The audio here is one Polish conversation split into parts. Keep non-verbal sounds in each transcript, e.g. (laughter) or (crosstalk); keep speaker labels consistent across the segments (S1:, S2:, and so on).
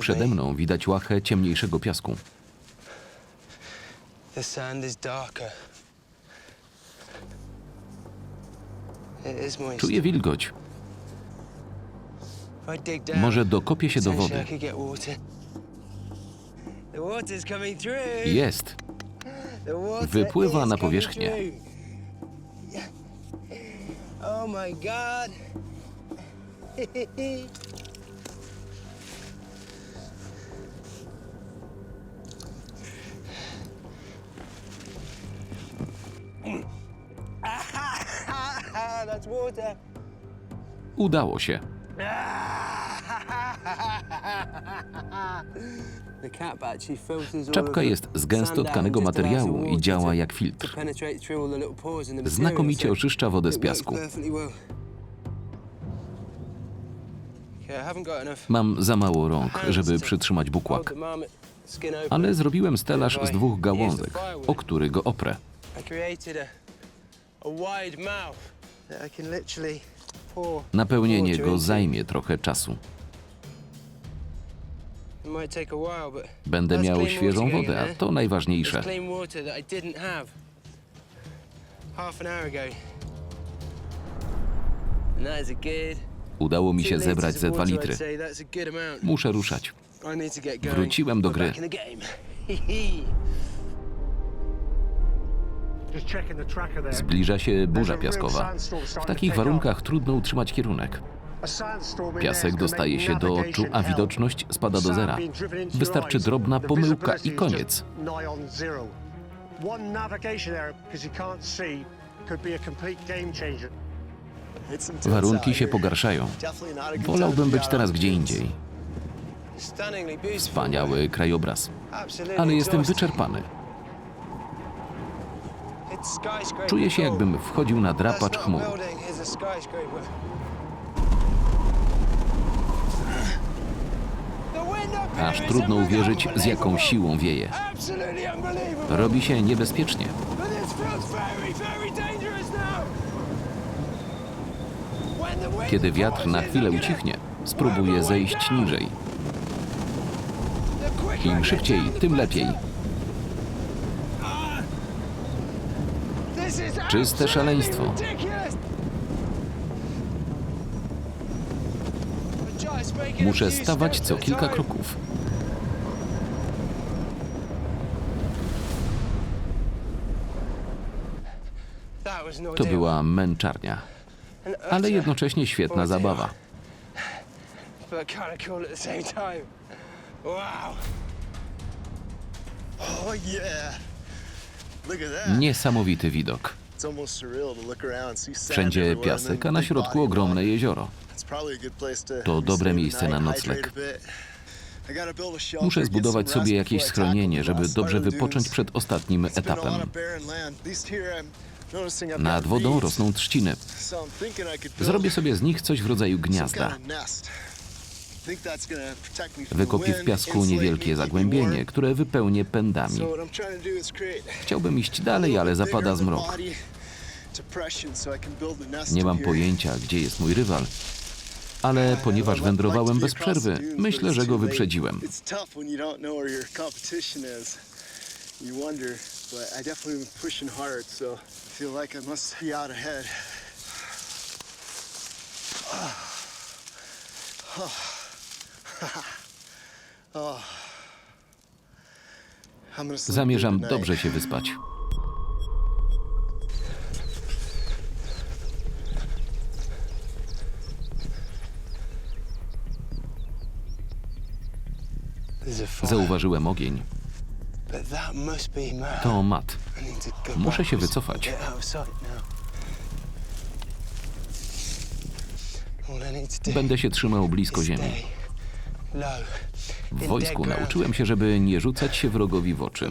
S1: Przede mną widać łachę ciemniejszego piasku.
S2: The sand is darker. It is moist.
S1: Czuję wilgoć.
S2: If I dig down,
S1: Może dokopię się do
S2: potentially
S1: wody.
S2: I could get water. The water's coming through.
S1: Jest.
S2: The water
S1: Wypływa
S2: is
S1: na
S2: coming
S1: powierzchnię.
S2: through. Oh my god. (laughs)
S1: Udało się. Czapka jest z gęsto tkanego materiału i działa jak filtr. Znakomicie oczyszcza wodę z piasku. Mam za mało rąk, żeby przytrzymać bukłak, ale zrobiłem stelaż z dwóch gałązek, o który go oprę. Napełnienie go zajmie trochę czasu. Będę miał świeżą wodę, a
S2: there.
S1: to najważniejsze. Udało mi się zebrać ze dwa litry. Muszę ruszać. Wróciłem do gry. (laughs) Zbliża się burza piaskowa. W takich warunkach trudno utrzymać kierunek. Piasek dostaje się do oczu, a widoczność spada do zera. Wystarczy drobna pomyłka i koniec. Warunki się pogarszają. Wolałbym być teraz gdzie indziej. Wspaniały krajobraz. Ale jestem wyczerpany. Czuję się jakbym wchodził na drapacz chmur. Aż trudno uwierzyć, z jaką siłą wieje. Robi się niebezpiecznie. Kiedy wiatr na chwilę ucichnie, spróbuję zejść niżej. Im szybciej, tym lepiej.
S2: This is
S1: Czyste szaleństwo. Muszę stawać co kilka kroków. To była męczarnia, ale jednocześnie świetna zabawa.
S2: Wow.
S3: Oh yeah.
S1: Niesamowity widok. Wszędzie piasek, a na środku ogromne jezioro.
S3: To
S1: dobre miejsce na nocleg. Muszę zbudować sobie jakieś schronienie, żeby dobrze wypocząć przed ostatnim etapem. Nad wodą rosną trzciny. Zrobię sobie z nich coś w rodzaju gniazda. Wykopię w piasku niewielkie zagłębienie, które wypełnię pędami. Chciałbym iść dalej, ale zapada zmrok. Nie mam pojęcia, gdzie jest mój rywal, ale ponieważ wędrowałem bez przerwy, myślę, że go wyprzedziłem.
S3: Oh. (laughs)
S1: Zamierzam dobrze się wyspać. Zauważyłem ogień. To mat. Muszę się wycofać. Będę się trzymał blisko
S2: is
S1: ziemi. W wojsku nauczyłem się, żeby nie rzucać się wrogowi w oczy.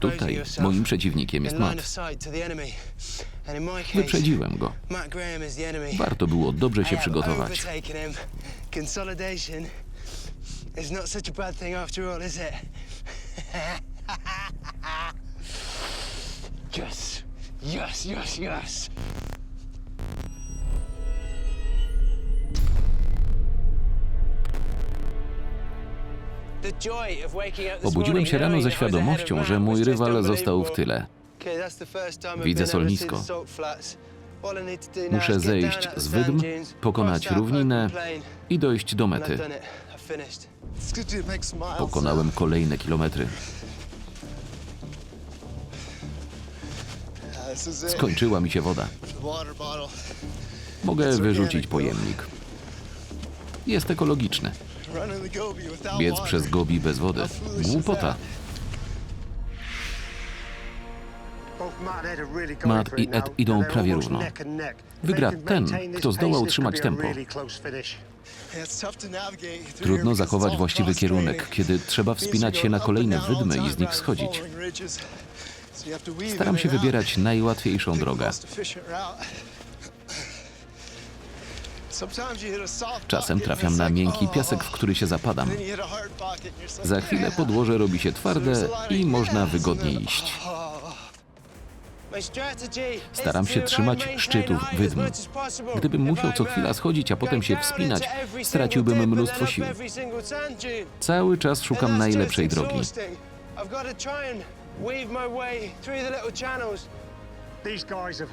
S1: Tutaj moim przeciwnikiem jest
S2: in line of
S1: mat.
S2: sight to the enemy. And in my case,
S1: Wyprzedziłem go.
S2: Matt.
S1: Warto było dobrze się przygotować. (laughs)
S2: yes, yes, yes, yes.
S1: Obudziłem się rano ze świadomością, że mój rywal został w tyle. Widzę solnisko. Muszę zejść z wydm, pokonać równinę i dojść do mety. Pokonałem kolejne kilometry. Skończyła mi się woda. Mogę wyrzucić pojemnik. Jest ekologiczny. Biec przez Gobi bez wody. Głupota.
S4: Matt
S1: i Ed idą prawie równo. Wygra ten, kto
S4: this
S1: utrzymać tempo. Trudno zachować właściwy kierunek, kiedy trzeba wspinać się na kolejne wydmy i z nich schodzić. Staram się wybierać najłatwiejszą drogę. Czasem trafiam na miękki piasek, w który się zapadam. Za chwilę podłoże robi się twarde i można wygodnie iść. Staram się trzymać szczytów wydm. Gdybym musiał co chwila schodzić, a potem się wspinać, straciłbym mnóstwo sił. Cały czas szukam najlepszej drogi.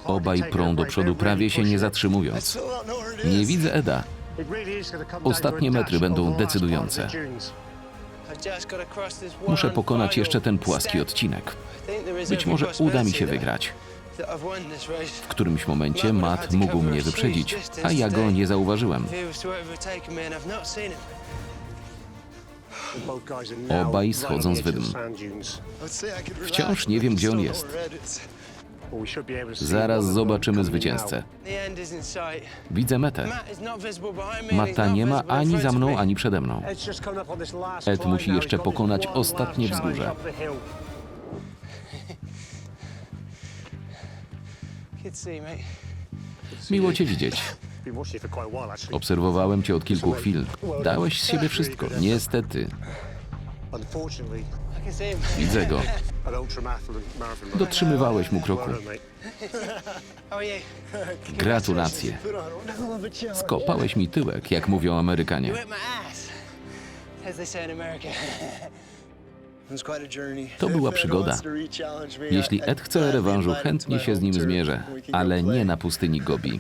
S1: Obaj prą do przodu prawie się nie zatrzymując. Nie widzę Eda. Ostatnie metry będą decydujące. Muszę pokonać jeszcze ten płaski odcinek. Być może uda mi się wygrać. W którymś momencie Matt mógł mnie wyprzedzić, a ja go nie zauważyłem. Obaj schodzą z wydm. Wciąż nie wiem, gdzie on jest. Zaraz zobaczymy zwycięzcę. Widzę metę. Mata nie ma ani za mną, ani przede mną. Ed musi jeszcze pokonać ostatnie wzgórze. Miło cię widzieć. Obserwowałem cię od kilku chwil. Dałeś z siebie wszystko. Niestety. Widzę go. Dotrzymywałeś mu kroku.
S2: You?
S1: Gratulacje. Skopałeś mi tyłek, jak mówią Amerykanie. To była przygoda. Jeśli Ed chce rewanżu, chętnie się z nim zmierzę, ale nie na pustyni Gobi.